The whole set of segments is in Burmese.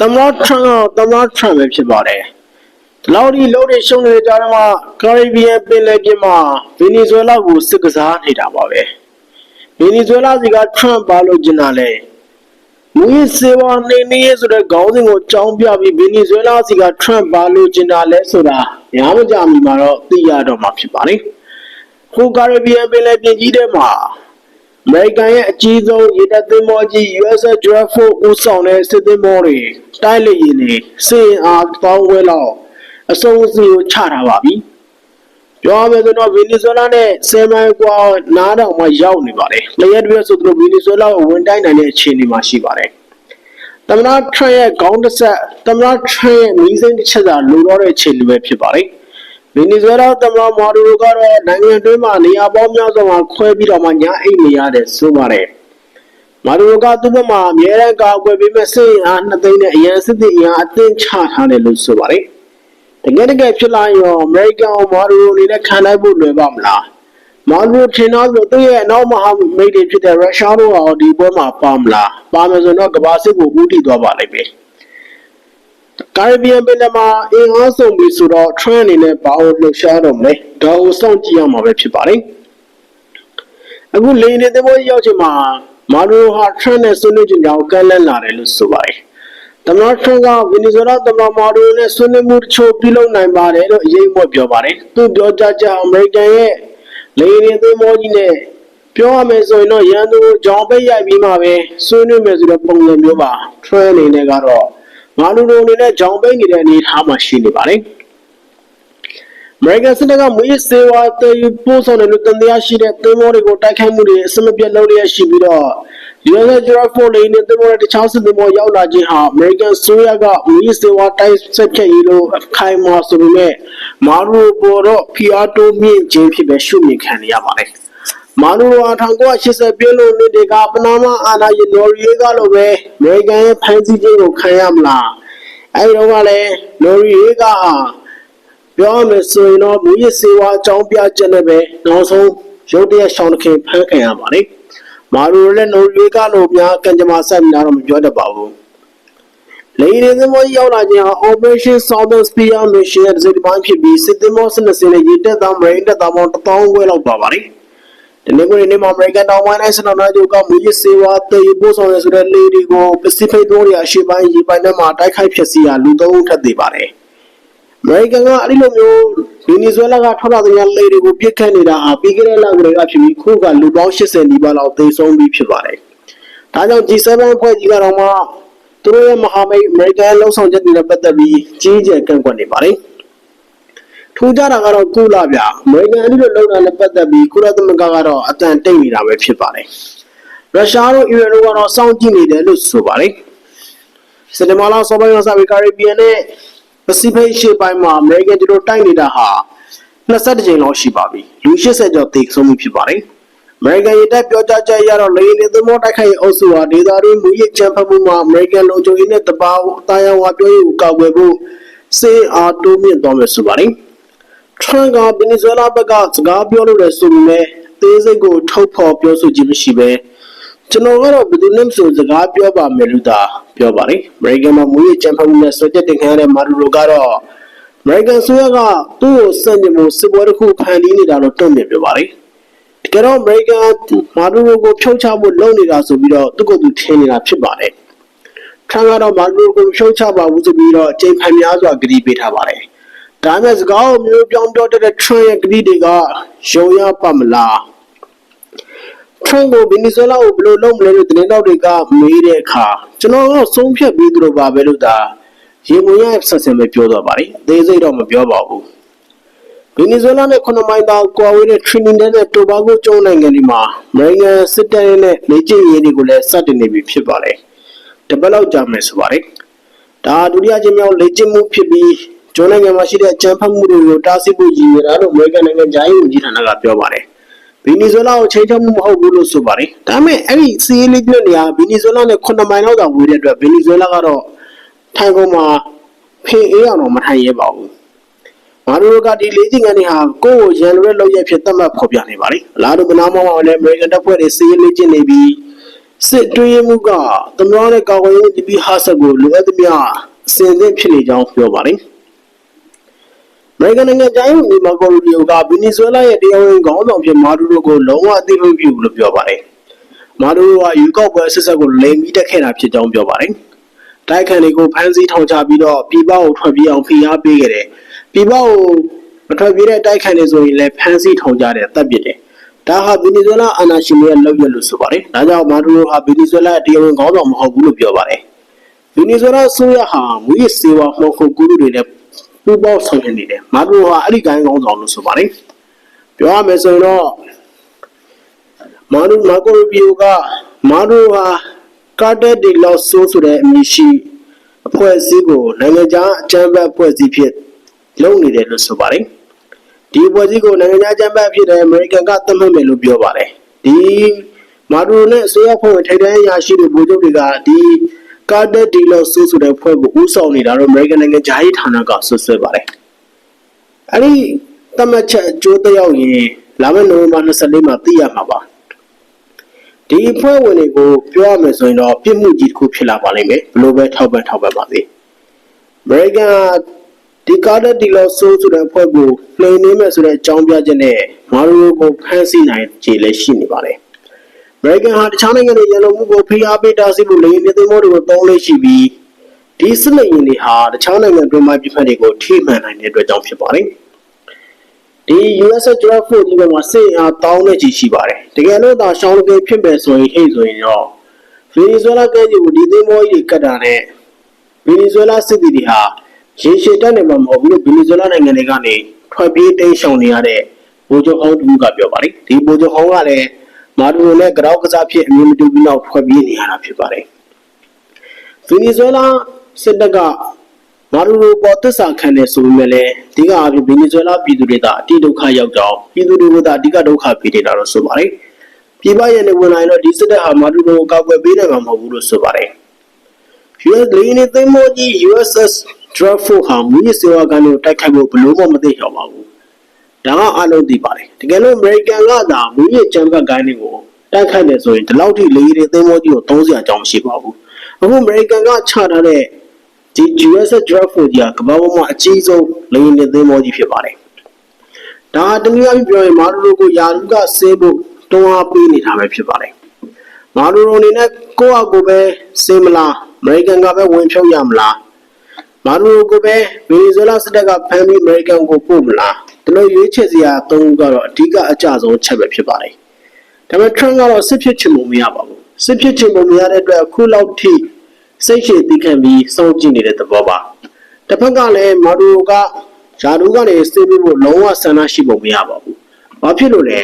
သမ္မတထရန့်ကသမ္မတထရန့်ပဲဖြစ်ပါတယ်ဒီလောက်ဒီလုံးတွေရှုံးနေတဲ့ကြားထဲမှာကာရစ်ဘီယံပင်လယ်ပြင်မှာဗင်နီဇွဲလားကိုစစ်ကစားနေတာပါပဲဗင်နီဇွဲလားစီကထရန့်ပါလို့ကျင်တာလဲမူရစ်စေဝါနေနေရဆိုတဲ့ခေါင်းစဉ်ကိုကြောင်းပြပြီးဗင်နီဇွဲလားစီကထရန့်ပါလို့ကျင်တာလဲဆိုတာညာမကြမီမှာတော့သိရတော့မှာဖြစ်ပါတယ်ခုကာရစ်ဘီယံပင်လယ်ပြင်ကြီးထဲမှာအ မေရိကန်ရဲ့အကြီးဆုံးရေတပ်သင်္ဘောကြီး USS Gerald Ford ဦးဆောင်တဲ့စစ်သင်္ဘောတွေတိုက်လေယာဉ်တွေစင်အားတောင်းဝဲလောက်အစုံအစည်းကိုချထားပါပြီ။ပြောရမယ်ဆိုတော့ဗီနီဇွဲလားနဲ့ဆယ်မိုင်ကွာနားတောင်မှရောက်နေပါတယ်။လျက်တွဲဆိုသူတို့ဗီနီဇွဲလားကိုဝင်တိုက်နိုင်တဲ့အခြေအနေမှာရှိပါတယ်။သမ္မတထရန့်ရဲ့ခေါင်းတစ်ဆက်သမ္မတထရန့်ရဲ့မီးစိမ်းတစ်ချက်သာလိုတော့တဲ့အခြေအနေပဲဖြစ်ပါတယ်။ ဗင်နီဇွဲလားသမ္မတမာဒူရိုကတော့နိုင်ငံတွင်းမှာနေရာပေါင်းများစွာမှာခွဲပြီးတော့မှညာအိတ်နေရတယ်ဆိုပါတယ်။မာဒူရိုကသူ့ဘက်မှာအများရန်ကာကွယ်ပေးမဲ့စစ်အင်အားနှစ်သိန်းနဲ့အရန်စစ်သည်အင်အားအသင့်ချထားတယ်လို့ဆိုပါတယ်။တကယ်တကယ်ဖြစ်လာရင်အမေရိကန်မာဒူရိုအနေနဲ့ခံနိုင်ဖို့လွယ်ပါမလား။မာဒူရိုထင်တော့ဆိုသူ့ရဲ့အနောက်မဟာမိတ်တွေဖြစ်တဲ့ရုရှားတို့ဟာဒီပွဲမှာပါမလား။ပါမယ်ဆိုတော့ကမ္ဘာစစ်ကိုဦးတည်သွားပါလိမ့်မယ်။ ကာရစ်ဘီယံပင်လယ်မှာအင်အားဆုံးပြီဆိုတော့ trend အနေနဲ့ဘာလို့လှုပ်ရှားတော့မလဲဒါကိုစောင့်ကြည့်ရမှာပဲဖြစ်ပါတယ်အခုလေနေသဘောရောက်ချိန်မှာမာရိုဟာ trend နဲ့ဆွေးနွေးခြင်းကြောင့်ကန့်လန့်လာတယ်လို့ဆိုပါတယ်သမ္မတထရန့်ကဗင်နီဇွဲလားသမ္မတမာရိုနဲ့ဆွေးနွေးမှုတချို့ပြုလုပ်နိုင်ပါတယ်လို့အရေးပေါ်ပြောပါတယ်သူပြောကြားချက်အမေရိကန်ရဲ့လေနေသဘောကြီးနဲ့ပြောရမယ်ဆိုရင်တော့ရန်သူကိုကြောင်ပိတ်ရိုက်ပြီးမှပဲဆွေးနွေးမယ်ဆိုတဲ့ပုံစံမျိုးပါ trend အနေနဲ့ကတော့ ငါလူလူအနေနဲ့ကြောင်ပိတ်နေတဲ့အနေအထားမှာရှိနေပါတယ်။ American စစ်တပ်ကမွေးစေဝါတည်ယူပို့ဆောင်တယ်လို့တန်တရားရှိတဲ့သင်္ဘောတွေကိုတိုက်ခိုက်မှုတွေအစမပြတ်လုပ်လျက်ရှိပြီးတော့ US Gerald Ford လေးနဲ့သင်္ဘောတွေတခြားစစ်သင်္ဘောရောက်လာခြင်းဟာ American ဆိုရကမွေးစေဝါတိုက်ဆက်ချက်ရေးလို့အခိုင်အမာဆိုပေမဲ့မာရူပေါ်တော့ PR တိုးမြင့်ခြင်းဖြစ်ပဲရှုမြင်ခံရပါတယ်။ မာလူဝါ1980ပြည့်လို့နှစ်တွေကပနာမအာနာယနော်ရီကလိုပဲအမေရိကန်ရဲ့ဖန်ဆီးခြင်းကိုခံရမလားအဲဒီတော့ကလည်းနော်ရီကဟာပြောရမယ်ဆိုရင်တော့မူရစ်စေဝါအကြောင်းပြချက်နဲ့ပဲနောက်ဆုံးရုတ်တရက်ရှောင်းတခင်ဖမ်းခံရပါတယ်မာလူလည်းနော်ရီကလိုများကံကြမ္မာဆက်များတော့မပြောတတ်ပါဘူးလေယာဉ်သင်္ဘောကြီးရောက်လာခြင်းဟာ Operation Southern Spear Mission ရဲ့တစ်စိတ်တစ်ပိုင်းဖြစ်ပြီးစစ်သင်္ဘော12စင်းနဲ့ရေတပ်သားမရိန်းတပ်သားပေါင်း1000ခွဲလောက်ပါပါတယ်။ ဒီနေ့ကိုနေ့မှာ American တောင်ပိုင်းနဲ့စနော်နာဂျိုကမူရစ်စေဝါတည်ယူပို့ဆောင်ရဆိုတဲ့လေတွေကို Pacific တို့ရအရှေ့ပိုင်းရေပိုင်ထဲမှာတိုက်ခိုက်ဖျက်ဆီးရာလူသုံးဦးထပ်သေးပါတယ်။ American ကအဲ့ဒီလိုမျိုးဗီနီဇွဲလားကထွက်လာတဲ့လေတွေကိုပြစ်ခတ်နေတာဟာပြီးခဲ့တဲ့လကတည်းကဖြစ်ပြီးခုကလူပေါင်း80နီးပါးလောက်သေဆုံးပြီးဖြစ်ပါတယ်။ဒါကြောင့် G7 ဖွဲ့ကြီးကတော့မှသူတို့ရဲ့မဟာမိတ် American လှုပ်ဆောင်ချက်တွေနဲ့ပတ်သက်ပြီးကြီးကျယ်ကန့်ကွက်နေပါတယ်။ ထူးခြားတာကတော့ကုလဗျ။ American အဲ့ဒီလိုလုပ်တာနဲ့ပတ်သက်ပြီးကုလသမဂ္ဂကတော့အတန်တိတ်နေတာပဲဖြစ်ပါတယ်။ရုရှားတို့အီရန်တို့ကတော့စောင့်ကြည့်နေတယ်လို့ဆိုပါတယ်။စင်တမာလာဆောပိုင်းမှာစပြီးကာရစ်ဘီယံနဲ့ပစိဖိတ်ရှေ့ပိုင်းမှာ American တို့တိုက်နေတာဟာ22ကြိမ်လောက်ရှိပါပြီ။လူ80ကျော်သေဆုံးပြီဖြစ်ပါတယ်။ American ရေတပ်ပြောကြားချက်အရတော့လေယာဉ်တွေသင်္ဘောတိုက်ခိုက်ရေးအုပ်စုဟာဒေသတွင်းမူရစ်ချမ်းဖတ်မှုမှာ American လုံခြုံရေးနဲ့တဘာဝတာယာဝပြောရေးကိုကာကွယ်ဖို့စေအားတိုးမြင့်သွားမယ်ဆိုပါတယ်။ Trump ကဗင်နီဇွဲလားဘက်ကစကားပြောလို့လည်းဆိုပေမဲ့အသေးစိတ်ကိုထုတ်ဖော်ပြောဆိုခြင်းမရှိပဲကျွန်တော်ကတော့ဘယ်သူနဲ့မှစကားပြောပါမယ်လို့သာပြောပါတယ်။ American မှာမူရစ်ချမ်းဖတ်မှုနဲ့ဆွဲချက်တင်ခံရတဲ့မာဒူရိုကတော့ American ဆိုရကသူ့ကိုစန့်ကျင်မှုစစ်ပွဲတစ်ခုဖန်တီးနေတာလို့တုံ့ပြန်ပြောပါတယ်။တကယ်တော့ American မာဒူရိုကိုဖြုတ်ချဖို့လုပ်နေတာဆိုပြီးတော့သူ့ကိုယ်သူထင်နေတာဖြစ်ပါတယ်။ Trump ကတော့မာဒူရိုကိုဖြုတ်ချပါဘူးဆိုပြီးတော့အကြိမ်ဖန်များစွာကတိပေးထားပါတယ်။ ဒါမဲ့စကားကိုမျိုးပြောင်းပြောတတ်တဲ့ Trump ရဲ့ကတိတွေကယုံရပါမလား။ Trump ကိုဗင်နီဇွဲလားကိုဘယ်လိုလုပ်မလဲလို့တင်းတောက်တွေကမေးတဲ့အခါကျွန်တော်ကဆုံးဖြတ်ပြီးသူတို့ပါပဲလို့သာရေမွန်ရဆက်ဆံပဲပြောသွားပါတယ်။အသေးစိတ်တော့မပြောပါဘူး။ဗင်နီဇွဲလားနဲ့9မိုင်တာကွာဝေးတဲ့ Trinidad နဲ့ Tobago ကျွန်းနိုင်ငံတွေမှာ American စစ်တပ်နဲ့လေ့ကျင့်ရေးတွေကိုလည်းစတင်နေပြီဖြစ်ပါတယ်။တပတ်လောက်ကြာမယ်ဆိုပါတယ်။ဒါဒုတိယချင်းမြောက်လေ့ကျင့်မှုဖြစ်ပြီး ကျွန်းနိုင်ငံမှာရှိတဲ့အကြမ်းဖက်မှုတွေကိုတားဆီးဖို့ရည်ရွယ်တာလို့ American နိုင်ငံဂျိုင်းဝန်ကြီးဌာနကပြောပါတယ်။ဗီနီဇွဲလားကိုချိန်ထုတ်မှုမဟုတ်ဘူးလို့ဆိုပါတယ်။ဒါပေမဲ့အဲ့ဒီစီးရီးလေးပြနေရာဗီနီဇွဲလားနဲ့9မိုင်လောက်သာဝေးတဲ့အတွက်ဗီနီဇွဲလားကတော့ထိုင်ကုန်မှာဖင်အေးအောင်တော့မထိုင်ရဲပါဘူး။မာဒူရိုကဒီလေးချင်းကနေဟာကိုယ့်ကိုရန်လိုတဲ့လောက်ရဖြစ်သတ်မှတ်ဖော်ပြနေပါလေ။အလားတူကနားမောင်းအောင်လည်း American တပ်ဖွဲ့တွေစီးရီးလေးချင်းနေပြီးစစ်တွင်းမှုကသမရနဲ့ကာကွယ်ရေးဒီပီဟာဆက်ကိုလိုအပ်သမျှအစင်သင့်ဖြစ်နေကြောင်းပြောပါတယ်။အ မေရိကန်နိုင်ငံတိုင်းဝန်ကြီးမာကိုရူဘီယိုကဗင်နီဇွဲလားရဲ့တရားဝင်ခေါင်းဆောင်ဖြစ်မာဒူရိုကိုလုံးဝအသိအပြုလို့ပြောပါတယ်။မာဒူရိုကယူကောက်ပွဲဆက်ဆက်ကိုလိမ်ပြီးတက်ခဲ့တာဖြစ်ကြောင်းပြောပါတယ်။တိုက်ခိုက်တွေကိုဖမ်းဆီးထောင်ချပြီးတော့ပြည်ပကိုထွက်ပြေးအောင်ဖိအားပေးခဲ့တယ်။ပြည်ပကိုမထွက်ပြေးတဲ့တိုက်ခိုက်တွေဆိုရင်လည်းဖမ်းဆီးထောင်ချတယ်တပ်ပစ်တယ်။ဒါဟာဗင်နီဇွဲလားအာဏာရှင်တွေရဲ့လုပ်ရလို့ဆိုပါတယ်။ဒါကြောင့်မာဒူရိုဟာဗင်နီဇွဲလားတရားဝင်ခေါင်းဆောင်မဟုတ်ဘူးလို့ပြောပါတယ်။ဗင်နီဇွဲလားဆိုရဟာမူရစ်စေဝါမှောက်ခုကူလူတွေနဲ့ ပူးပေါင်းဆောင်ရွက်နေတယ်။မာဒူရိုဟာအဲ့ဒီကိုင်းခေါင်းဆောင်လို့ဆိုပါတယ်။ပြောရမယ်ဆိုရင်တော့မာဒူမာကိုရူဘီယိုကမာဒူရိုဟာကာတာဒီလော့ဆိုဆိုတဲ့အမည်ရှိအဖွဲ့အစည်းကိုနိုင်ငံခြားအကြမ်းဖက်အဖွဲ့အစည်းဖြစ်လုပ်နေတယ်လို့ဆိုပါတယ်။ဒီအဖွဲ့အစည်းကိုနိုင်ငံခြားအကြမ်းဖက်ဖြစ်တဲ့အမေရိကန်ကသတ်မှတ်မယ်လို့ပြောပါတယ်။ဒီမာဒူရိုနဲ့အစိုးရဖွဲ့ဝင်ထိပ်တန်းအရာရှိတွေဗိုလ်ချုပ်တွေကဒီ ကာတာဒီလော့ဆိုဆိုတဲ့အဖွဲ့ကိုဦးဆောင်နေတာတော့အမေရိကန်နိုင်ငံခြားရေးဌာနကဆွဆွဲပါတယ်။အဲ့ဒီသတ်မှတ်ချက်အကျိုးသက်ရောက်ရင်လာမယ့်နိုဝင်ဘာ24မှာသိရမှာပါ။ဒီအဖွဲ့ဝင်တွေကိုပြောရမယ်ဆိုရင်တော့ပြစ်မှုကြီးတစ်ခုဖြစ်လာပါလိမ့်မယ်ဘလို့ပဲထောက်ပံ့ထောက်ပံ့ပါစေအမေရိကန်ဒီကားဒီလောဆိုးဆိုတဲ့အဖွဲ့ကိုနှိမ်နှင်းမယ်ဆိုတဲ့အကြောင်းပြချက်နဲ့မာရီယိုကိုဖမ်းဆီးနိုင်ခြေလည်းရှိနေပါတယ် အမေရိကန်ဟာတခြားနိုင်ငံတွေရန်လိုမှုကိုဖိအားပေးတားဆီးဖို့လေယာဉ်သင်္ဘောတွေကိုတောင်းလို့ရှိပြီးဒီစစ်လေယာဉ်တွေဟာတခြားနိုင်ငံတွင်းမှာပြစ်မှတ်တွေကိုထိမှန်နိုင်တဲ့အတွက်ကြောင့်ဖြစ်ပါတယ်ဒီ US Draft 4ဒီဘက်မှာစစ်အားတောင်းနေချီရှိပါတယ်တကယ်လို့သာရှောင်းလကေဖြစ်မယ်ဆိုရင်ဟိတ်ဆိုရင်တော့ဗီနီဇွဲလားကဲကြီးကိုဒီသင်္ဘောကြီးတွေကတ်တာနဲ့ဗီနီဇွဲလားစစ်သည်တွေဟာရေရှည်တက်နေမှာမဟုတ်ဘူးလို့ဗီနီဇွဲလားနိုင်ငံတွေကနေထွက်ပြေးတိမ်းရှောင်နေရတဲ့ဗိုလ်ချုပ်အောင်တူကပြောပါတယ်ဒီဗိုလ်ချုပ်အောင်ကလည်း မာဒူရိုနဲ့ကြောက်ကစားဖြစ်အမြင်မတူပြီးနောက်ထွက်ပြေးနေရတာဖြစ်ပါတယ်ဗီနီဇွဲလားစစ်တပ်ကမာဒူရိုပေါ်သစ္စာခံနေဆိုပေမဲ့လည်းဒီကအပြင်ဗီနီဇွဲလားပြည်သူတွေကအတိဒုက္ခရောက်ကြောင်းပြည်သူတွေကအဓိကဒုက္ခပေးနေတာလို့ဆိုပါတယ်ပြည်ပရဲ့နေဝင်လာရင်တော့ဒီစစ်တပ်ဟာမာဒူရိုကိုကောက်ွယ်ပေးနိုင်မှာမဟုတ်ဘူးလို့ဆိုပါတယ် US လေယာဉ်သိမ်းမောကြီး USS Draft ဟာမူရစ်စေဝါကန်ကိုတိုက်ခိုက်ဖို့ဘလို့မှမသိချော်ပါဘူး။ ဒါကအလုံးသိပါတယ်။တကယ်လို့ American ကသာမူရစ်ချမ်ဘတ်ကိုင်းတွေကိုတိုက်ခိုက်တယ်ဆိုရင်ဒီလောက်ထိလေယာဉ်သိမ်းမောကြီးကိုသုံးစရာအကြောင်းမရှိပါဘူး။အခု American ကချထားတဲ့ဒီ USS Draft ကြီးကကမ္ဘာပေါ်မှာအကြီးဆုံးလေယာဉ်သိမ်းမောကြီးဖြစ်ပါတယ်။ဒါတနည်းအားဖြင့်ပြောရင်မာဒူရိုကိုယာလူကဆင်းဖို့တွန်းအားပေးနေတာပဲဖြစ်ပါတယ်။မာဒူရိုအနေနဲ့ကိုယ့်အကိုပဲဆင်းမလားအမေရိကန်ကပဲဝင်ဖြုတ်ရမလားမာဒူရိုကိုပဲဗီနီဇွဲလားစစ်တပ်ကဖမ်းပြီးအမေရိကန်ကိုပို့မလား ဒီလိုရွေးချယ်စရာသုံးခုကတော့အဓိကအကျဆုံးချက်ပဲဖြစ်ပါတယ်ဒါပေမဲ့ Trump ကတော့စစ်ဖြစ်ချင်မှုမရပါဘူးစစ်ဖြစ်ချင်မှုမရတဲ့အတွက်အခုလောက်ထိစိတ်ရှည်တည်ခံပြီးစောင့်ကြည့်နေတဲ့သဘောပါတစ်ဖက်ကလည်းမာဒူရိုကဂျာဒူကနေစင်းပြီးဖို့လုံးဝဆန္ဒရှိပုံမရပါဘူးဘာဖြစ်လို့လဲ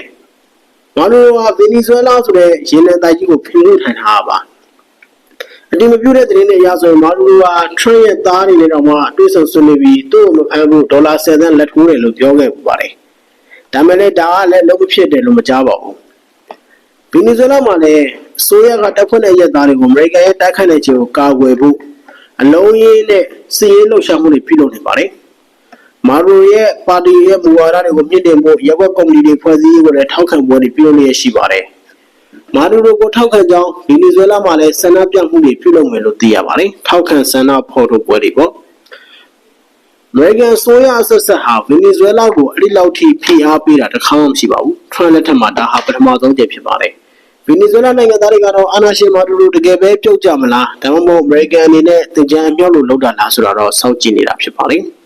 မာဒူရိုကဗီနီဇွဲလားဆိုတဲ့ရင်းနှီးတိုက်ကြီးကိုဖိလို့ထိုင်ထားပါ အတိမပြုတဲ့သတင်းတွေအရဆိုရင်မာဒူရိုဟာထရန့်ရဲ့သားတွေနဲ့တော့မှအတွေ့ဆုံဆွေးနွေးပြီးသူ့ကိုမဖမ်းဘူးဒေါ်လာ10သန်းလက်ထိုးတယ်လို့ပြောခဲ့ပူပါတယ်။ဒါပေမဲ့လည်းဒါကလည်းလုံးမဖြစ်တယ်လို့မကြားပါဘူး။ဗီနီဇွဲလားမှာလည်းဆိုရကတပ်ဖွဲ့တဲ့ရက်သားတွေကိုအမေရိကန်ရဲ့တိုက်ခိုက်တဲ့ခြင်းကိုကာကွယ်ဖို့အလုံးရင်းနဲ့စီးရဲလှုပ်ရှားမှုတွေပြုလုပ်နေပါတယ်။မာရိုရဲ့ပါတီရဲ့မူဝါဒတွေကိုမြင့်တင်ဖို့ရပ်ဘက်ကော်မတီတွေဖွဲ့စည်းရေးကိုလည်းထောက်ခံပွဲတွေပြုလုပ်နေရရှိပါတယ်။ မာဒူရိုကိုထောက်ခံကြောင်းဗီနီဇွဲလားမှာလည်းဆန္ဒပြမှုတွေပြုလုပ်မယ်လို့သိရပါတယ်။ထောက်ခံဆန္ဒဖော်ထုတ်ပွဲတွေပေါ့။ American ဆိုရအဆက်ဆက်ဟာဗီနီဇွဲလားကိုအဲ့ဒီလောက်ထိဖိအားပေးတာတစ်ခါမှမရှိပါဘူး။ Trump လက်ထက်မှာဒါဟာပထမဆုံးကြိမ်ဖြစ်ပါတယ်။ဗီနီဇွဲလားနိုင်ငံသားတွေကတော့အာဏာရှင်မာဒူရိုတကယ်ပဲပြုတ်ကြမလားဒါမှမဟုတ် American အနေနဲ့တင်ကြံအမြောက်လို့လောက်တာလားဆိုတော့စောင့်ကြည့်နေတာဖြစ်ပါတယ်။